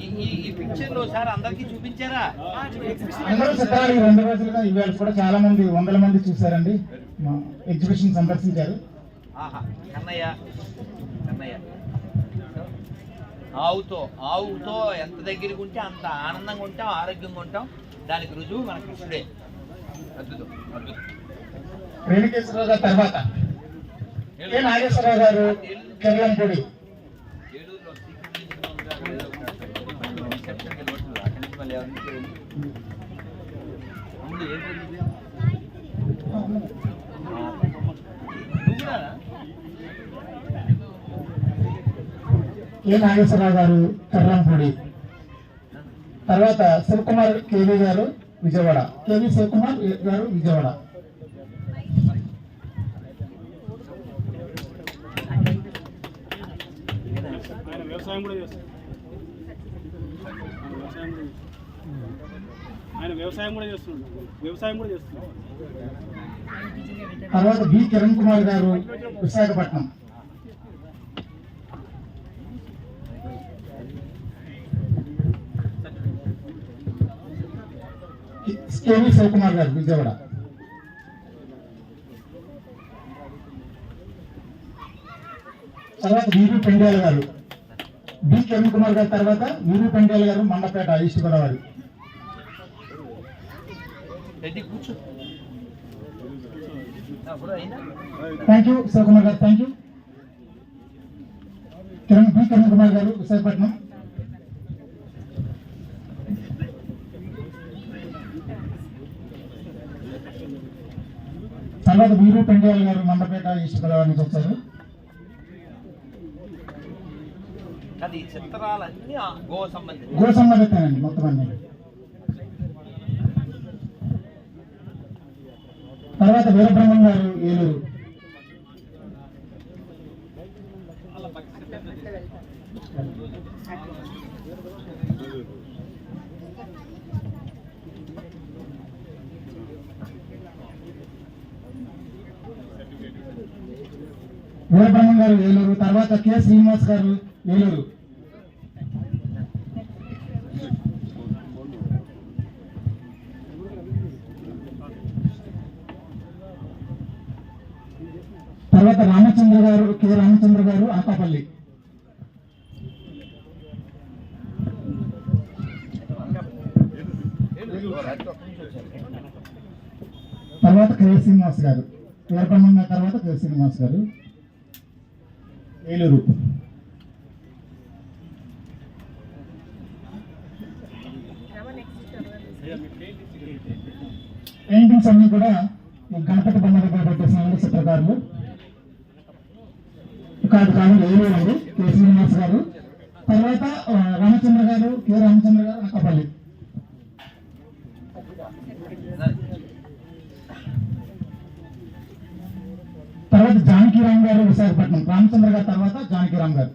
ఈ- సార్ అందరికీ చూపించారా? అందరూ రెండు రోజులుగా ఇవాళ కూడా చాలా మంది వందల మంది చూశారండి. మా ఎగ్జిబిషన్ సందర్శించారు. ఆహా కన్నయ్య కన్నయ్య. ఆవుతో ఆవుతో ఎంత దగ్గరికి ఉంటే అంత ఆనందంగా ఉంటాం ఆరోగ్యంగా ఉంటాం. దానికి రుజువు మన కృష్ణుడే. అద్భుతం అద్భుతం. రేణుకేశ్వరరావు గారి తర్వాత. కె నాగేశ్వరరావు గారు? కెర్లంపూడి ఏ నాగేశ్వరరావు గారు కర్రంపూడి తర్వాత శివకుమార్ కేవీ గారు విజయవాడ. కేవీ శివకుమార్ గారు విజయవాడ ఆయన వ్యవసాయం కూడా చేస్తారు ఆయన వ్యవసాయం కూడా చేస్తున్నాడు. వ్యవసాయం కూడా చేస్తున్నాడు. తర్వాత బి కిరణ్ కుమార్ గారు విశాఖపట్నం. కేవీ శివకుమార్ గారు విజయవాడ. తర్వాత వీరు పెండాల గారు. బి కిరణ్ కుమార్ గారి తర్వాత వీరు Pendyala garu Mandapeta east Godavari. Thank you Shivakumar garu thank you Kiran B Kiran Kumar garu Visakhapatnam. తర్వాత వీరు పెండియాల గారు మండపేట ఈస్ట్ గోదావరి నుంచి వచ్చారు అది చిత్రాలన్నీ గో సంబంధించి గో సంబంధితేనండి మొత్తం అన్ని తర్వాత వీరబ్రహ్మం గారు ఏలూరు. వీరబ్రహ్మం గారు ఏలూరు. తర్వాత కె శ్రీనివాస్ గారు ఏలూరు. తర్వాత రామచంద్ర గారు కె రామచంద్ర గారు అనకాపల్లి తర్వాత కె శ్రీనివాస్ గారు. వీరబ్రహ్మం తర్వాత కె శ్రీనివాస్ గారు. ఏలూరు. పెయింటింగ్స్ అన్ని కూడా ఈ గణపతి బొమ్మ దగ్గర పెట్టేసిన చిత్రకారులు కాదు కాదు ఏలూరు కె శ్రీనివాస్ గారు. తర్వాత రామచంద్ర గారు కె రామచంద్ర గారు అక్కపల్లి. తర్వాత జానకిరామ్ గారు విశాఖపట్నం. రామచంద్ర గారు తర్వాత జానకిరామ్ గారు.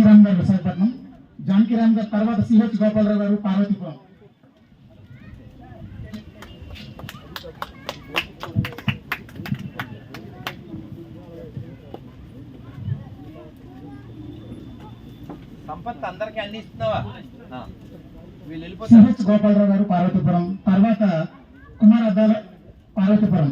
జానకిరామ్ గారు విశాఖపట్నం జానకిరామ్ గారి తర్వాత సిహెచ్ గోపాలరావు గారు పార్వతీపురం సంపత్ అందరికి అన్ని ఇస్తున్నావా? ఆ. వీళ్ళు వెళ్ళిపోతారు. సిహెచ్ గోపాలరావు గారు పార్వతీపురం. తర్వాత కుమార్ అద్దాల పార్వతీపురం.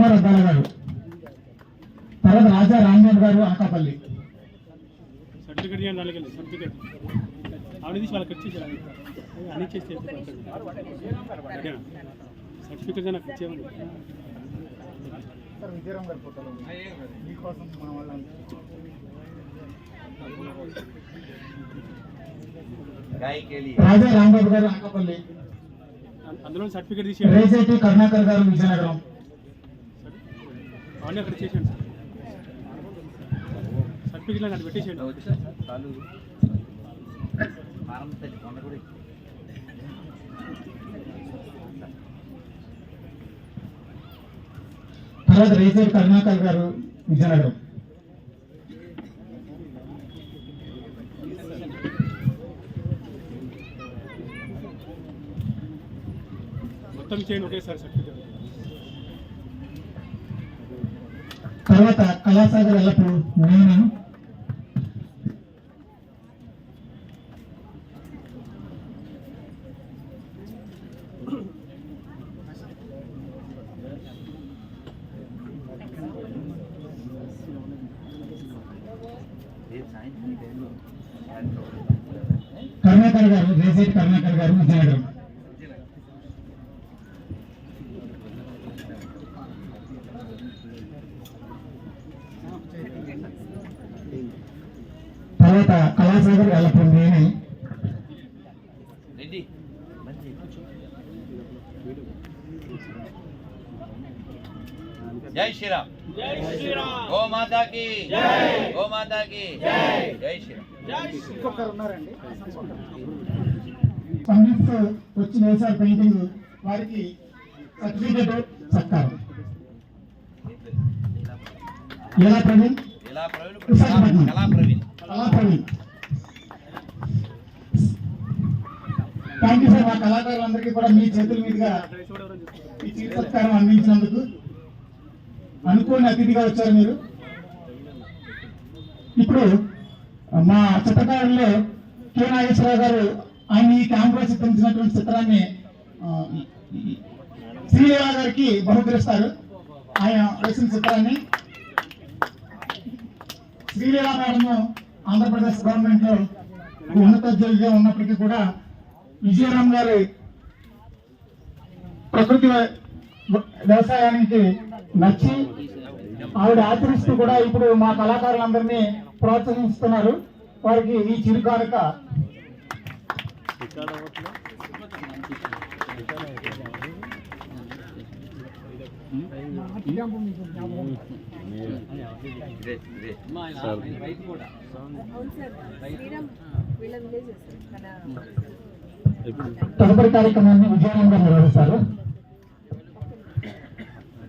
కుమార్ అద్దాల గారు. తర్వాత రాజా రామ్మోహన్ గారు అనకాపల్లి సర్టిఫికేట్ తీసి నాకు ఇచ్చేయండి సార్ విజయరామ్ గారి ఫోటోలు మీకోసం మా వాళ్ళంతా గాయకేలి రాజా రాంబాబు గారు అనకాపల్లి అందులో సర్టిఫికేట్ రేజేటి కరుణాకర్ గారు విజయనగరం. అవన్నీ అక్కడ చేసేయండి సార్. సర్టిఫికెట్ నాకు పెట్టేసేయండి. తర్వాత రేసేటి కరుణాకర్ గారు విజయనగరం. మొత్తం చేయండి ఒకేసారి సర్టిఫికెట్. తర్వాత కళాసాగర్ ఎల్లప్పుడు నేను రేపు సాయంత్రం ఈ టైంలో సాయంత్రం. కరుణాకర్ గారు రేసేటి కరుణాకర్ గారు విజయనగరం తర్వాత కళాసాగర్ మంచి కూర్చో. జై శ్రీరామ్. జై శ్రీరామ్. గో మాతాకి గో మాతాకి జై శ్రీరామ్. పండిట్స్ వచ్చి వేశారు పెయింటింగ్ వారికి సర్టిఫికేట్ సత్కారం. ఎలా ప్రవీణ్? ఇలా ప్రవీణ్? ప్రవీణ్ కళా ప్రవీణ్? కళా థ్యాంక్ యూ సార్ మా కళాకారులందరికీ కూడా మీ చేతుల మీదుగా ఈ చిరు సత్కారం అందించినందుకు అనుకోని అతిథిగా వచ్చారు మీరు. ఇప్పుడు మా చిత్రకారుల్లో కె నాగేశ్వరరావు గారు ఆయన ఈ క్యాంపులో చిత్రించినటువంటి చిత్రాన్ని ఆ, గారికి బహుకరిస్తారు. ఆయన వేసిన చిత్రాన్ని. శ్రీలీల మేడం ఆంధ్రప్రదేశ్ గవర్నమెంట్ ఉన్నతోద్యోగిగా ఉన్నప్పటికీ కూడా విజయరామ్ గారి ప్రకృతి వ్యవసాయానికి నచ్చి ఆవిడ ఆచరిస్తూ కూడా ఇప్పుడు మా కళాకారులందరినీ ప్రోత్సహిస్తున్నారు. వారికి ఈ చిరుకానుక తదుపరి కార్యక్రమాన్ని విజయనగరంగా నిర్వహిస్తారు.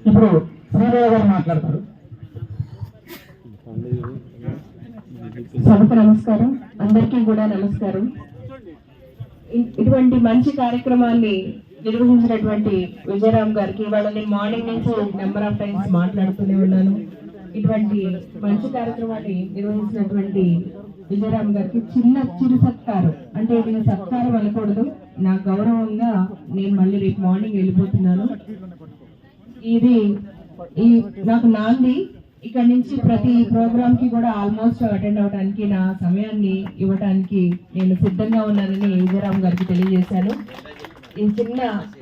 ఇప్పుడు శ్రీదేవి గారు మాట్లాడతారు. సభకు నమస్కారం. అందరికీ కూడా నమస్కారం. ఇటువంటి మంచి కార్యక్రమాన్ని నిర్వహించినటువంటి విజయరామ్ గారికి ఇవాళ నేను మార్నింగ్ నుంచి నెంబర్ ఆఫ్ టైమ్స్ మాట్లాడుతూనే ఉన్నాను. ఇటువంటి మంచి కార్యక్రమాన్ని నిర్వహించినటువంటి విజయరామ్ గారికి చిన్న చిరు సత్కారం. అంటే నేను సత్కారం అనకూడదు. నా గౌరవంగా నేను మళ్ళీ రేపు మార్నింగ్ వెళ్ళిపోతున్నాను. ఇది ఈ నాకు నాంది. ఇక్కడ నుంచి ప్రతి ప్రోగ్రామ్కి కూడా ఆల్మోస్ట్ అటెండ్ అవడానికి నా సమయాన్ని ఇవ్వడానికి నేను సిద్ధంగా ఉన్నానని విజయరామ్ గారికి తెలియజేశాను. ఈ చిన్న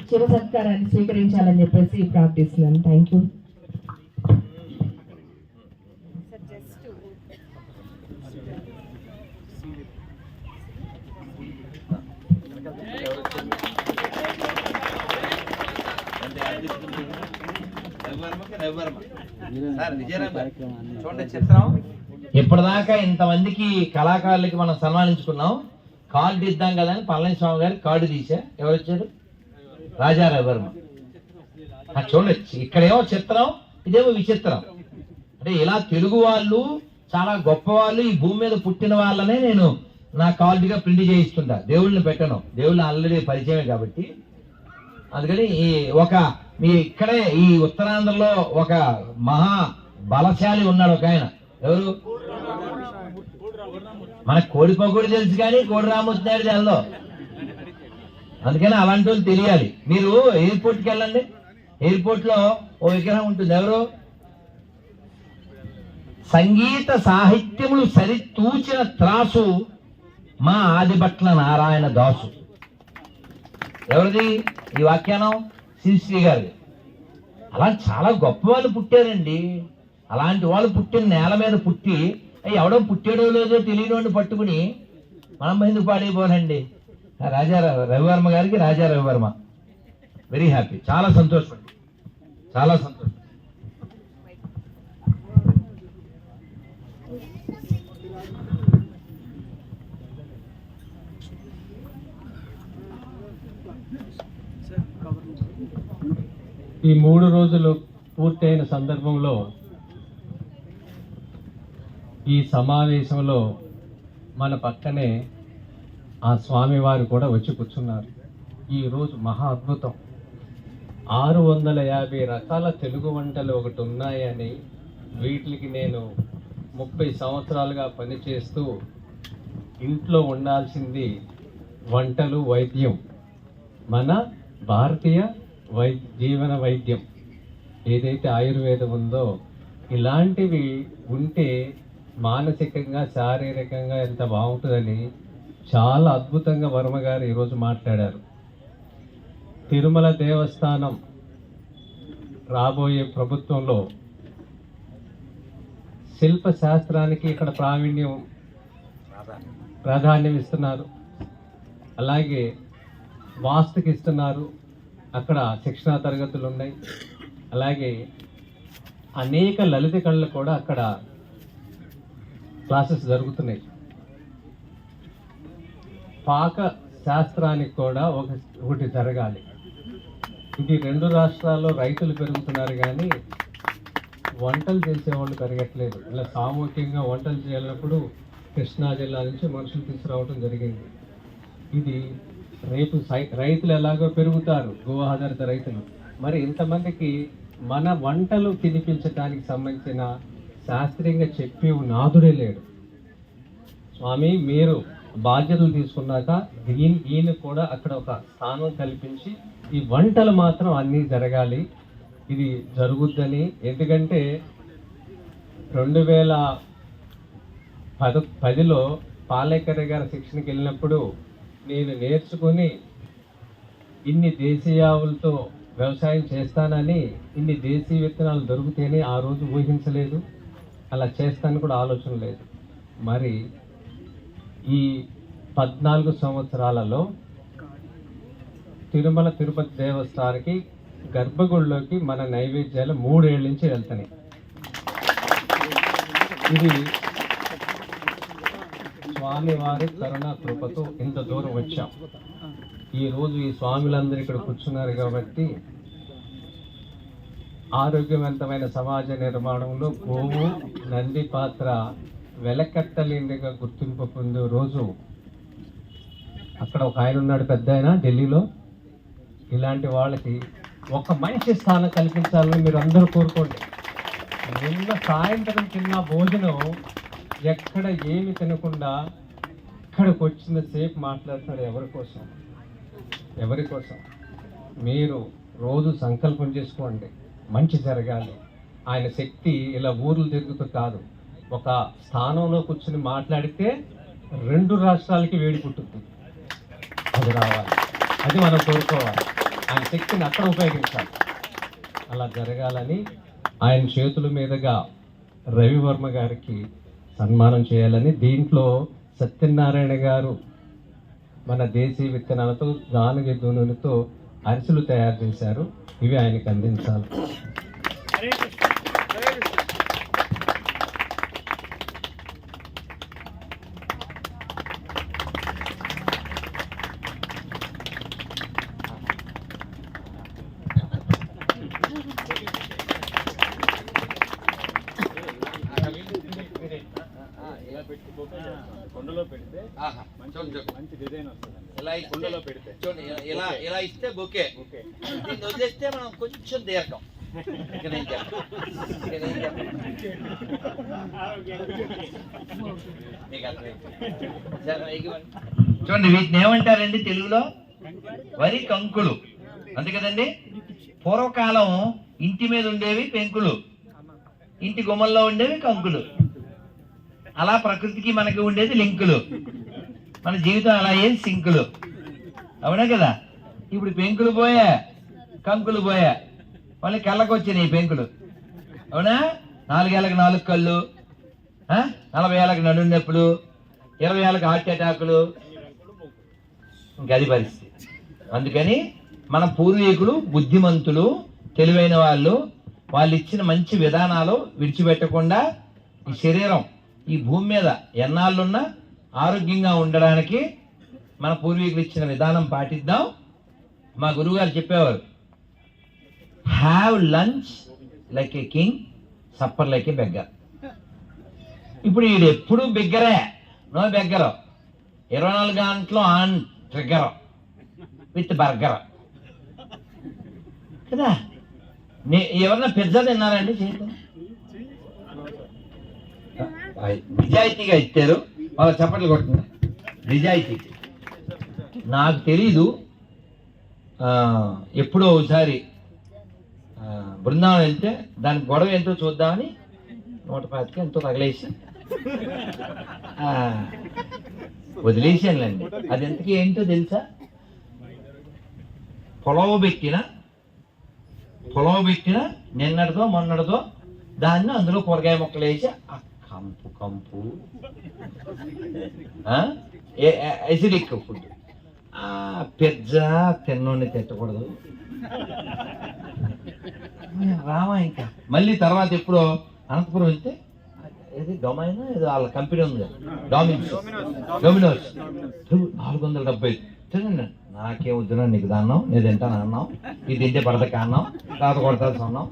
చిరు సత్కారాన్ని స్వీకరించాలని చెప్పేసి ప్రార్థిస్తున్నాను. థ్యాంక్ యూ సార్ చూడండి చిత్రం ఇప్పటిదాకా ఇంతమందికి కళాకారులకి మనం సన్మానించుకున్నాం. కార్డు ఇద్దాం కదా అని పళనిస్వామి గారు కార్డు తీసా. ఎవరు వచ్చారు? రాజా వర్మ. చూడొచ్చు ఇక్కడేమో చిత్రం ఇదేమో విచిత్రం. అంటే ఇలా తెలుగు వాళ్ళు చాలా గొప్ప వాళ్ళు ఈ భూమి మీద పుట్టిన వాళ్ళనే నేను నా కార్డుగా ప్రింట్ చేయిస్తుంటా. దేవుళ్ళని పెట్టను. దేవుళ్ళు ఆల్రెడీ పరిచయమే కాబట్టి. అందుకని ఈ ఒక మీ ఇక్కడే ఈ ఉత్తరాంధ్రలో ఒక మహా బలశాలి ఉన్నాడు ఒక ఆయన. ఎవరు? మన కోడి పకోడి తెలుసు కానీ కోడి రామొచ్చినాడు తెలదో. అందుకని అలాంటి వాళ్ళు తెలియాలి. మీరు ఎయిర్పోర్ట్కి వెళ్ళండి. ఎయిర్పోర్ట్లో ఓ విగ్రహం ఉంటుంది. ఎవరు? సంగీత సాహిత్యములు సరితూచిన త్రాసు మా ఆదిభట్ల నారాయణ దాసు. ఎవరిది? ఈ వ్యాఖ్యానం శ్రీశ్రీ గారిది. అలా చాలా గొప్ప వాళ్ళు పుట్టారండి. అలాంటి వాళ్ళు పుట్టిన నేల మీద పుట్టి ఎవడో పుట్టాడో లేదో తెలియని పట్టుకుని మనం ఎందుకు పాడైపోనండి రాజా రవివర్మ గారికి రాజా రవివర్మ. వెరీ హ్యాపీ చాలా సంతోషం అండి. చాలా సంతోషం. ఈ మూడు రోజులు పూర్తయిన సందర్భంలో ఈ సమావేశంలో మన పక్కనే ఆ స్వామివారు కూడా వచ్చి కూర్చున్నారు. ఈరోజు మహా అద్భుతం. ఆరు వందల యాభై రకాల తెలుగు వంటలు ఒకటి ఉన్నాయని వీటికి నేను ముప్పై సంవత్సరాలుగా పనిచేస్తూ ఇంట్లో ఉండాల్సింది వంటలు వైద్యం. మన భారతీయ వై జీవన వైద్యం. ఏదైతే ఆయుర్వేదం ఉందో ఇలాంటివి ఉంటే మానసికంగా శారీరకంగా ఎంత బాగుంటుందని చాలా అద్భుతంగా వర్మ గారు ఈరోజు మాట్లాడారు. తిరుమల దేవస్థానం రాబోయే ప్రభుత్వంలో శిల్ప శాస్త్రానికి ఇక్కడ ప్రావీణ్యం ప్రాధాన్యం ఇస్తున్నారు. అలాగే వాస్తుకి ఇస్తున్నారు. అక్కడ శిక్షణా తరగతులు ఉన్నాయి. అలాగే అనేక లలిత కళలు కూడా అక్కడ క్లాసెస్ జరుగుతున్నాయి. పాక శాస్త్రానికి కూడా ఒక ఒకటి జరగాలి. ఇది రెండు రాష్ట్రాల్లో రైతులు పెరుగుతున్నారు కానీ వంటలు చేసేవాళ్ళు పెరగట్లేదు. ఇలా సామూహికంగా వంటలు చేయాలన్నప్పుడు కృష్ణా జిల్లా నుంచి మనుషులు తీసుకురావడం జరిగింది. ఇది రేపు సై- రైతులు ఎలాగో పెరుగుతారు గో ఆధారిత రైతులు. మరి ఇంతమందికి మన వంటలు తినిపించడానికి సంబంధించిన శాస్త్రీయంగా చెప్పే నాదుడే లేడు. స్వామి మీరు బాధ్యతలు తీసుకున్నాక దీని ఈయన కూడా అక్కడ ఒక స్థానం కల్పించి ఈ వంటలు మాత్రం అన్నీ జరగాలి. ఇది జరుగుద్దని. ఎందుకంటే రెండు వేల పద పదిలో పాలేకర్ గారి శిక్షణకి వెళ్ళినప్పుడు నేను నేర్చుకుని ఇన్ని దేశీయావులతో వ్యవసాయం చేస్తానని ఇన్ని దేశీయ విత్తనాలు దొరుకుతాయని ఆ రోజు ఊహించలేదు. అలా చేస్తాను కూడా ఆలోచన లేదు. మరి ఈ పద్నాలుగు సంవత్సరాలలో తిరుమల తిరుపతి దేవస్థానానికి గర్భగుడిలోకి మన నైవేద్యాలు మూడేళ్ళ నుంచి వెళ్తున్నాయి. ఇది స్వామివారి కరుణ కృపతో ఇంత దూరం వచ్చాం. ఈరోజు ఈ స్వాములందరూ ఇక్కడ కూర్చున్నారు కాబట్టి ఆరోగ్యవంతమైన సమాజ నిర్మాణంలో గోవు నంది పాత్ర వెలకట్టలేనిగా గుర్తింపు పొందే రోజు. అక్కడ ఒక ఆయన ఉన్నాడు పెద్ద ఆయన ఢిల్లీలో. ఇలాంటి వాళ్ళకి ఒక మంచి స్థానం కల్పించాలని మీరు అందరూ కోరుకోండి. నిన్న సాయంత్రం తిన్న భోజనం ఎక్కడ ఏమి తినకుండా ఇక్కడికి వచ్చిన సేపు మాట్లాడుతున్నాడు ఎవరి కోసం? ఎవరి కోసం? మీరు రోజు సంకల్పం చేసుకోండి. మంచి జరగాలి. ఆయన శక్తి ఇలా ఊర్లు తిరుగుతూ కాదు. ఒక స్థానంలో కూర్చుని మాట్లాడితే రెండు రాష్ట్రాలకి వేడి పుట్టుద్ది. అది రావాలి. అది మనం కోరుకోవాలి. ఆయన శక్తిని అక్కడ ఉపయోగించాలి. అలా జరగాలని ఆయన చేతుల మీదుగా రవివర్మ గారికి సన్మానం చేయాలని దీంట్లో సత్యనారాయణ గారు మన దేశీయ విత్తనాలతో గానుగ నూనెతో అరిసెలు తయారు చేశారు. ఇవి ఆయనకి అందించాలి హరే కృష్ణ హరే కృష్ణ కొండలో పెడితే ఆహా, చూడండి, చూడండి. మంచి డిజైన్ వస్తుంది ఇలా ఇస్తే- కుండలో పెడితే. చూడండి ఇలా- ఇలా ఇలా ఇస్తే బొకే ఓకే. దీన్ని వదిలేస్తే మనం కొంచెం దీర్ఘం. చూడండి వీటిని ఏమంటారండి తెలుగులో? వరి కంకులు. అంతే కదండి? పూర్వకాలం ఇంటి మీద ఉండేవి పెంకులు. ఇంటి గుమ్మల్లో ఉండేవి కంకులు. అలా ప్రకృతికి మనకి ఉండేది లింకులు. మన జీవితం అలా అయ్యేది సింకులు. అవునా కదా? ఇప్పుడు పెంకులు పోయా కంకులు పోయా. మళ్ళీ కళ్ళకు వచ్చినాయి పెంకులు. అవునా? నాలుగేళ్ళకి నాలుగు కళ్ళు నలభై ఏళ్ళకి నడు నొప్పులు ఇరవై ఏళ్ళకి హార్ట్ అటాకులు. గది పరిస్థితి. అందుకని మన పూర్వీకులు బుద్ధిమంతులు తెలివైన వాళ్ళు వాళ్ళు ఇచ్చిన మంచి విధానాలు విడిచిపెట్టకుండా ఈ శరీరం ఈ భూమి మీద ఎన్నాళ్ళున్నా ఆరోగ్యంగా ఉండడానికి మన పూర్వీకులు ఇచ్చిన విధానం పాటిద్దాం. మా గురువుగారు చెప్పేవారు have lunch like a king supper like a beggar ఇప్పుడు ఈడు ఎప్పుడు బిగ్గరే నో బెగ్గర్. ఇరవై నాలుగు గంటలు ఆన్ ట్రిగ్గర్ విత్ బర్గర్ కదా? నే ఎవరన్నా పిజ్జా తిన్నారండి చేద్దాం నిజాయితీగా ఇచ్చారు. వాళ్ళ చప్పట్లు కొట్టింది నిజాయితీ. నాకు తెలీదు. ఎప్పుడో ఒకసారి బృందావనం వెళ్తే దాని గొడవ ఎంతో చూద్దామని నూట పాతిక ఎంతో తగలేసి వదిలేసానులేండి. అది ఎంతకీ ఏంటో తెలుసా? పొలవ పెట్టిన పొలవ పెట్టిన నిన్నటితో మొన్నటితో దాన్ని అందులో కూరగాయ ముక్కలు వేసి ఆ కంపు కంపు ఎసిడిక్ ఫుడ్ పెద్ద తిన్నోని తిట్టకూడదు. రామా ఇంకా. మళ్ళీ తర్వాత ఎప్పుడో అనంతపురం వెళ్తే ఏది డొమైన్ ఏదో వాళ్ళ కంపెనీ ఉంది డామినోస్. డొమినోస్. నాలుగు వందల డెబ్బై తినండి. నాకేం వద్దునా నీకు దాన్నాం నేను తింటాను అన్నాం ఇది తింటే పడదక అన్నాం తాత కొడతాల్సి అన్నాం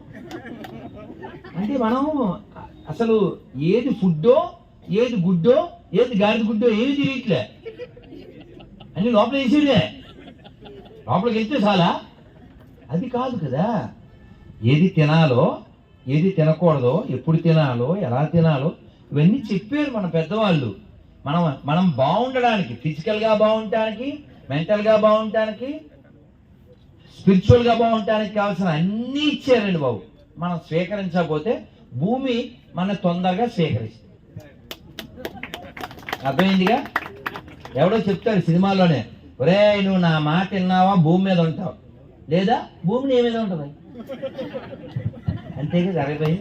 అంటే మనం అసలు ఏది ఫుడ్డో ఏది గుడ్డో ఏది గాడిద గుడ్డో ఏది తెలియట్లే. అన్ని లోపల వేసేదే. లోపలికి వెళ్తే చాలా. అది కాదు కదా. ఏది తినాలో ఏది తినకూడదో ఎప్పుడు తినాలో ఎలా తినాలో ఇవన్నీ చెప్పారు మన పెద్దవాళ్ళు. మనం మనం బాగుండడానికి ఫిజికల్గా బాగుండటానికి మెంటల్గా బాగుండటానికి స్పిరిచువల్గా బాగుండటానికి కావాల్సిన అన్నీ ఇచ్చారండి బాబు. మనం స్వీకరించకపోతే భూమి మన తొందరగా స్వీకరిస్తుంది. అర్థమైందిగా? ఎవడో చెప్తాడు సినిమాలోనే ఒరే నువ్వు నా మాట విన్నావా? భూమి మీద ఉంటావు. లేదా? భూమి నీ మీద ఉంటుంది? అంతేగా జరగబోయి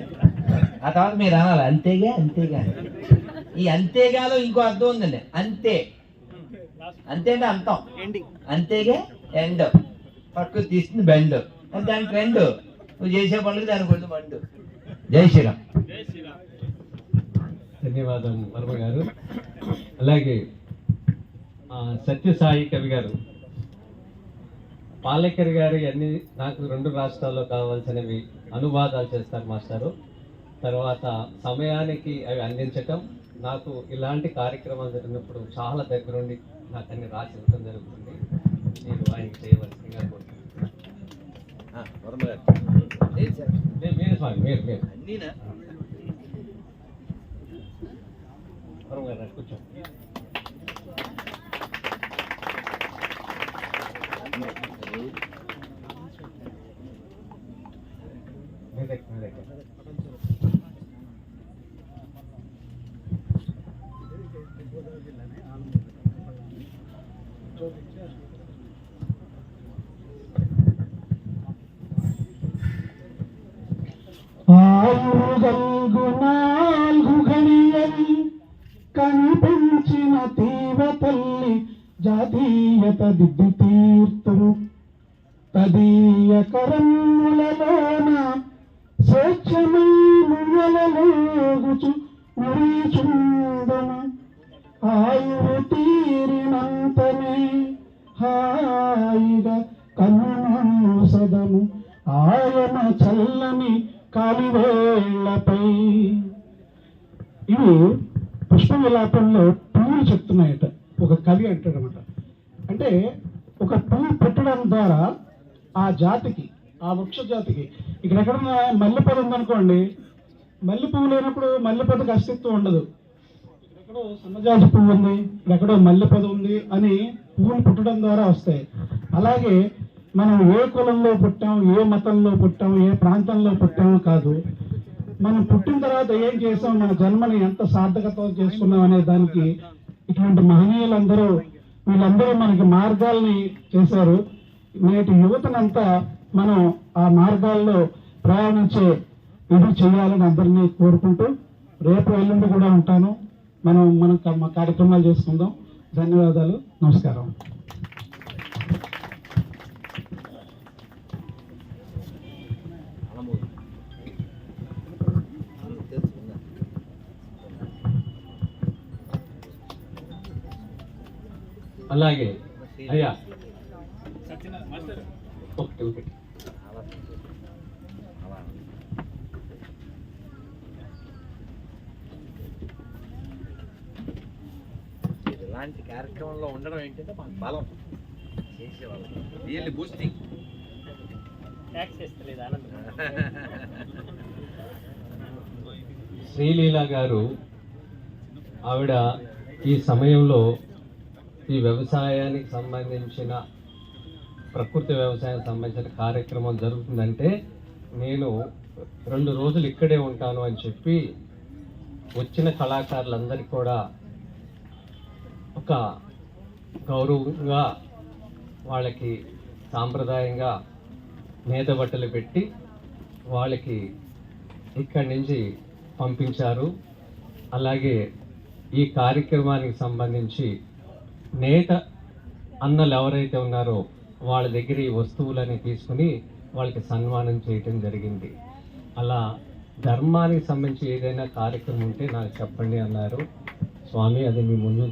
ఆ తర్వాత మీరు అనాలి అంతేగా అంతేగా. ఈ అంతేగాలో ఇంకో అర్థం ఉందండి అంతే. అంతే అంటే అంతం. అంతేగా ఎండ్ పక్కకు తీస్తుంది బెండ్ అది దాని ట్రెండ్ నువ్వు చేసే పనులకు దాని కొంచెం మండు జై శ్రీరామ్. ధన్యవాదాలు వర్మ గారు అలాగే సత్యసాయి కవి గారు. పాలేకర్ గారు అన్ని నాకు రెండు రాష్ట్రాల్లో కావాల్సినవి అనువాదాలు చేస్తారు మాస్టారు. తర్వాత సమయానికి అవి అందించటం నాకు ఇలాంటి కార్యక్రమాలు జరిగినప్పుడు చాలా దగ్గరుండి నాకు అన్ని రాసి ఇవ్వడం జరుగుతుంది. మీరు ఆయనకి చేయవలసిందిగా కోరుతున్నాను కూర్చోండి మీ అనుకోండి మల్లె పువ్వు లేనప్పుడు మల్లెపొదకి అస్తిత్వం ఉండదు. ఎక్కడో సన్నజాజి పువ్వు ఉంది ఎక్కడో మల్లెపద ఉంది అని పువ్వులు పుట్టడం ద్వారా వస్తాయి. అలాగే మనం ఏ కులంలో పుట్టాం ఏ మతంలో పుట్టాం ఏ ప్రాంతంలో పుట్టామో కాదు మనం పుట్టిన తర్వాత ఏం చేసాం మన జన్మని ఎంత సార్థకత చేసుకున్నాం అనే దానికి ఇటువంటి మహనీయులందరూ వీళ్ళందరూ మనకి మార్గాల్ని చేశారు. నేటి యువతనంతా మనం ఆ మార్గాల్లో ప్రయాణించే ఇది చేయాలని అందరినీ కోరుకుంటూ రేపు ఎల్లుండి కూడా ఉంటాను. మనం మనం కార్యక్రమాలు చేసుకుందాం. ధన్యవాదాలు. నమస్కారం. అలాగే. అయ్యా. ఒకటి ఒకటి అలాంటి కార్యక్రమంలో ఉండడం ఏంటంటే మాకు బలం. చేసేవాళ్ళం రియల్లీ బూస్టింగ్ శ్రీలీల గారు ఆవిడ ఈ సమయంలో ఈ వ్యవసాయానికి సంబంధించిన ప్రకృతి వ్యవసాయం సంబంధించిన కార్యక్రమం జరుగుతుందంటే నేను రెండు రోజులు ఇక్కడే ఉంటాను అని చెప్పి వచ్చిన కళాకారులందరికీ కూడా ఒక గౌరవంగా వాళ్ళకి సాంప్రదాయంగా నేత బట్టలు పెట్టి వాళ్ళకి ఇక్కడి నుంచి పంపించారు. అలాగే ఈ కార్యక్రమానికి సంబంధించి నేత అన్నలు ఎవరైతే ఉన్నారో వాళ్ళ దగ్గర ఈ వస్తువులని తీసుకుని వాళ్ళకి సన్మానం చేయటం జరిగింది. అలా ధర్మానికి సంబంధించి ఏదైనా కార్యక్రమం ఉంటే నాకు చెప్పండి అన్నారు. స్వామి అది మీ ముందు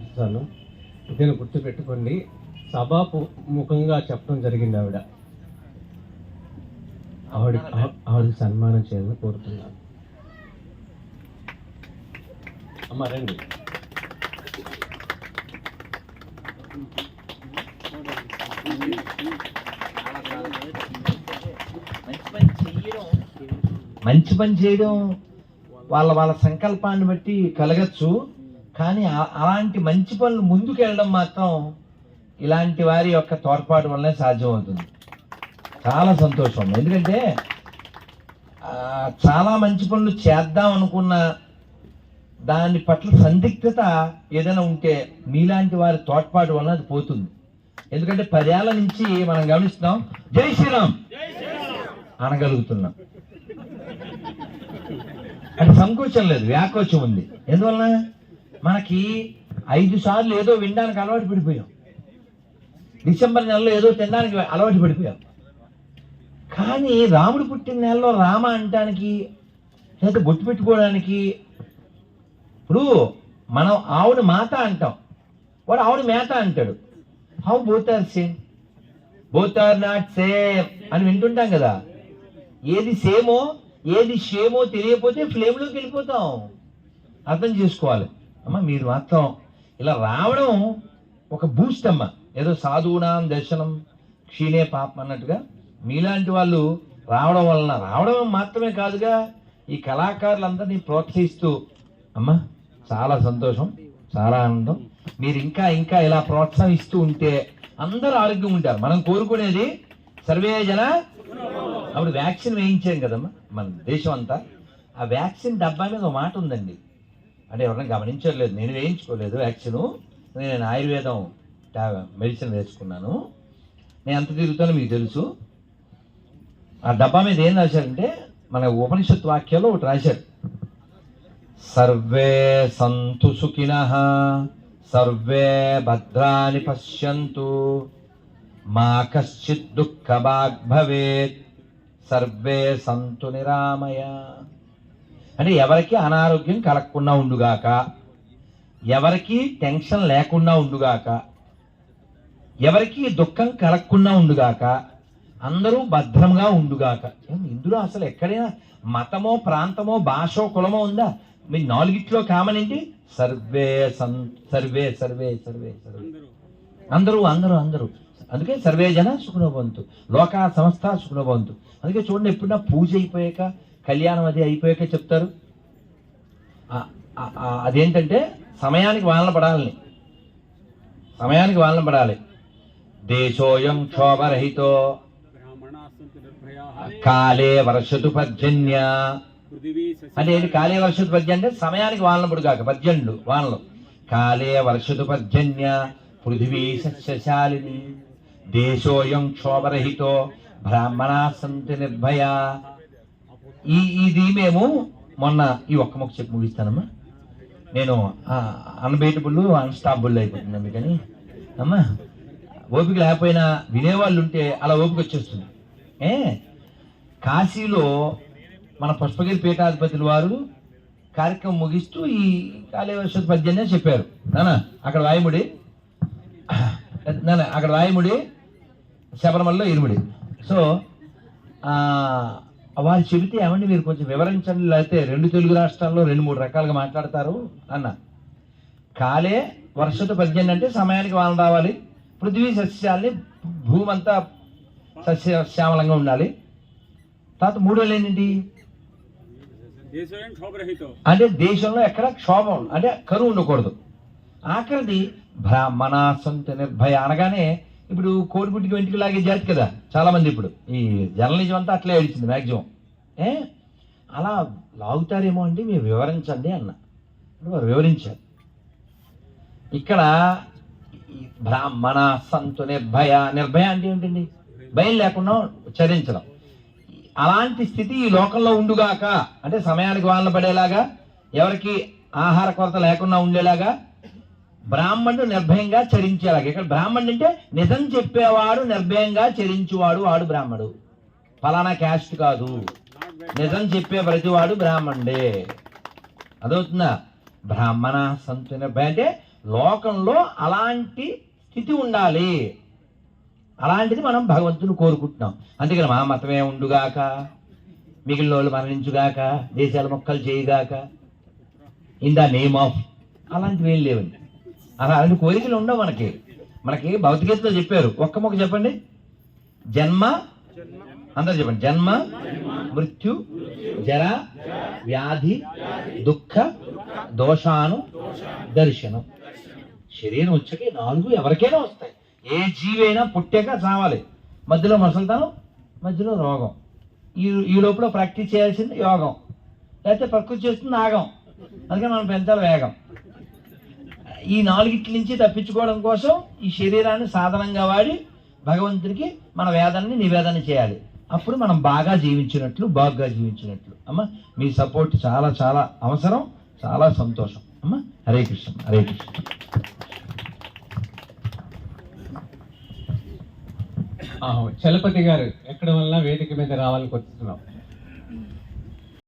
ఇదని గుర్తుపెట్టుకోండి. సభాపు ముఖంగా చెప్పడం జరిగింది ఆవిడ. ఆవిడ ఆవిడ సన్మానం చేయాలని కోరుతున్నాను. అమ్మ రండి. మంచి పని చేయడం మంచి పని చేయడం వాళ్ళ వాళ్ళ సంకల్పాన్ని బట్టి కలగచ్చు. కానీ అలాంటి మంచి పనులు ముందుకు వెళ్ళడం మాత్రం ఇలాంటి వారి యొక్క తోడ్పాటు వల్లనే సాధ్యమవుతుంది. చాలా సంతోషం. ఎందుకంటే చాలా మంచి పనులు చేద్దాం అనుకున్న దాని పట్ల సందిగ్ధత ఏదైనా ఉంటే మీలాంటి వారి తోడ్పాటు వలన అది పోతుంది. ఎందుకంటే పదేళ్ళ నుంచి మనం గమనిస్తున్నాం జై శ్రీరామ్! అనగలుగుతున్నాం. అంటే సంకోచం లేదు వ్యాకోచం ఉంది. ఎందువలన? మనకి ఐదు సార్లు ఏదో వినడానికి అలవాటు పడిపోయాం. డిసెంబర్ నెలలో ఏదో తినడానికి అలవాటు పడిపోయాం. కానీ రాముడు పుట్టిన నెలలో రామ అంటానికి లేదా బొట్టు పెట్టుకోవడానికి ఇప్పుడు మనం ఆవుని మాత అంటాం. వాడు ఆవుని మేత అంటాడు. How both are same both are not same అని వింటుంటాం కదా. ఏది సేమో ఏది షేమో తెలియకపోతే ఫ్లేమ్లోకి వెళ్ళిపోతాం. అర్థం చేసుకోవాలి. అమ్మ మీరు మాత్రం ఇలా రావడం ఒక బూస్ట్ అమ్మ. ఏదో సాధువునాం దర్శనం క్షీణే పాపం అన్నట్టుగా మీలాంటి వాళ్ళు రావడం వలన రావడం మాత్రమే కాదుగా ఈ కళాకారులందరినీ ప్రోత్సహిస్తూ అమ్మ చాలా సంతోషం చాలా ఆనందం. మీరు ఇంకా ఇంకా ఇలా ప్రోత్సహిస్తూ ఉంటే అందరూ ఆరోగ్యం ఉంటారు. మనం కోరుకునేది సర్వే జన అప్పుడు వ్యాక్సిన్ వేయించాం కదమ్మా మన దేశం అంతా. ఆ వ్యాక్సిన్ డబ్బా మీద ఒక మాట ఉందండి. అంటే ఎవరైనా గమనించలేదు. నేను వేయించుకోలేదు వ్యాక్సిన్ నేను ఆయుర్వేదం మెడిసిన్ వేసుకున్నాను. నేను ఎంత తిరుగుతానో మీకు తెలుసు. ఆ డబ్బా మీద ఏం రాశారంటే మన ఉపనిషత్ వాక్యాలు ఒకటి రాశారు. సర్వే సంతు సుఖిన సర్వే భద్రాని పశ్యంతు మా కశ్చిత్ దుఃఖభాగ్ భవేత్ సర్వే సంతు నిరామయ. అంటే ఎవరికి అనారోగ్యం కలగకుండా ఉండుగాక ఎవరికి టెన్షన్ లేకుండా ఉండుగాక ఎవరికి దుఃఖం కలగకుండా ఉండుగాక అందరూ భద్రంగా ఉండుగాక. ఇందులో అసలు ఎక్కడైనా మతమో ప్రాంతమో భాషో కులమో ఉందా? మీ నాలుగిట్లో కామన్ ఏంటి? సర్వే సన్ సర్వే సర్వే సర్వే సర్వే. అందరూ అందరూ అందరూ. అందుకే సర్వే జన సుఖనోభవంతు లోకా సంస్థ సుఖనోభవంతు అందుకే చూడండి ఎప్పుడన్నా పూజ అయిపోయాక కళ్యాణం అది అయిపోయాక చెప్తారు. అదేంటంటే సమయానికి వానలు పడాలని. సమయానికి వానలు పడాలి. దేశోయం క్షోభరహితో. కాలే వర్షతు పర్జన్య. అంటే ఏంటి? కాలే వర్షతు పర్జన్య అంటే సమయానికి వానలు పడుగాక పర్జన్యులు వానలు. కాలే వర్షతు పర్జన్య పృథివీ సస్యశాలిని. దేశోయం క్షోభరహితో. బ్రాహ్మణా సంతి నిర్భయ. ఈ ఇది మేము మొన్న ఈ ఒక్క మొక్క చెప్పి ముగిస్తానమ్మా. నేను అన్బేటబుల్ అన్స్టాపబుల్ అయిపోతుంది అందుకని అమ్మా ఓపిక లేకపోయినా వినేవాళ్ళు ఉంటే అలా ఓపిక వచ్చేస్తుంది. ఏ? కాశీలో మన పుష్పగిరి పీఠాధిపతుల వారు కార్యక్రమం ముగిస్తూ ఈ కాళేశ్వర పద్యాన్ని చెప్పారు. నానా అక్కడ వాయుముడి. నానా అక్కడ వాయుముడి శబరిమలలో ఇరుముడి. సో వారు చెబితే ఏమండి మీరు కొంచెం వివరించండి లేకపోతే రెండు తెలుగు రాష్ట్రాల్లో రెండు మూడు రకాలుగా మాట్లాడతారు అన్న. కాలే వర్షతు పద్యం అంటే సమయానికి వాన రావాలి. పృథ్వీ సస్యాల్ని భూమి అంతా సస్య శ్యామలంగా ఉండాలి. తర్వాత మూడోళ్ళు ఏంటి అంటే దేశంలో ఎక్కడ క్షోభం అంటే కరువు ఉండకూడదు. ఆఖరిది బ్రాహ్మణ సంత నిర్భయ అనగానే ఇప్పుడు కోడిగుడ్డికి వెంటికి లాగే జాతి కదా చాలామంది ఇప్పుడు. ఈ జర్నలిజం అంతా అట్లే ఏడిచింది మ్యాక్సిమం ఏ? అలా లాగుతారేమో అండి మీరు వివరించండి అన్న. వారు వివరించారు. ఇక్కడ బ్రాహ్మణ సంతు నిర్భయ నిర్భయ అంటే ఏంటండి? భయం లేకుండా చరించడం అలాంటి స్థితి ఈ లోకంలో ఉండుగాక అంటే సమయానికి వాళ్ళ పడేలాగా ఎవరికి ఆహార కొరత లేకుండా ఉండేలాగా బ్రాహ్మణుడు నిర్భయంగా చరించేలాగా. ఇక్కడ బ్రాహ్మణుడు అంటే నిజం చెప్పేవాడు నిర్భయంగా చరించువాడు వాడు బ్రాహ్మడు ఫలానా క్యాస్ట్ కాదు. నిజం చెప్పే ప్రతివాడు బ్రాహ్మణుడే. అదవుతుందా బ్రాహ్మణ సంతు నిర్భయ అంటే లోకంలో అలాంటి స్థితి ఉండాలి. అలాంటిది మనం భగవంతుని కోరుకుంటున్నాం. అందుకని మా మతమే ఉండుగాక మిగిలిన వాళ్ళు మరణించుగాక దేశాల మొక్కలు చేయుగాక ఇన్ ద నేమ్ ఆఫ్ అలాంటివి ఏం లేవండి. అలాంటి కోరికలు ఉండవు మనకి. మనకి భౌతికతలో చెప్పారు. ఒక్క మొక్క చెప్పండి. జన్మ అందరూ చెప్పండి. జన్మ మృత్యు జర వ్యాధి దుఃఖ దోషాను దర్శనం. శరీరం వచ్చాక నాలుగు ఎవరికైనా వస్తాయి. ఏ జీవి అయినా పుట్టాక చావాలి మధ్యలో మసలుతాను మధ్యలో రోగం. ఈ ఈ లోపల ప్రాక్టీస్ చేయాల్సింది యోగం. లేకపోతే ప్రకృతి చేస్తుంది ఆగం అందుకని మనం పెంచాలి వేగం. ఈ నాలుగిట్ల నుంచి తప్పించుకోవడం కోసం ఈ శరీరాన్ని సాధనంగా వాడి భగవంతుడికి మన వేదాన్ని నివేదన చేయాలి. అప్పుడు మనం బాగా జీవించినట్లు బాగా జీవించినట్లు. అమ్మ మీ సపోర్ట్ చాలా చాలా అవసరం చాలా సంతోషం. అమ్మ హరే కృష్ణ హరే కృష్ణ. చలపతి గారు ఎక్కడ వల్ల వేదిక మీద రావాలని కోరుతున్నాం.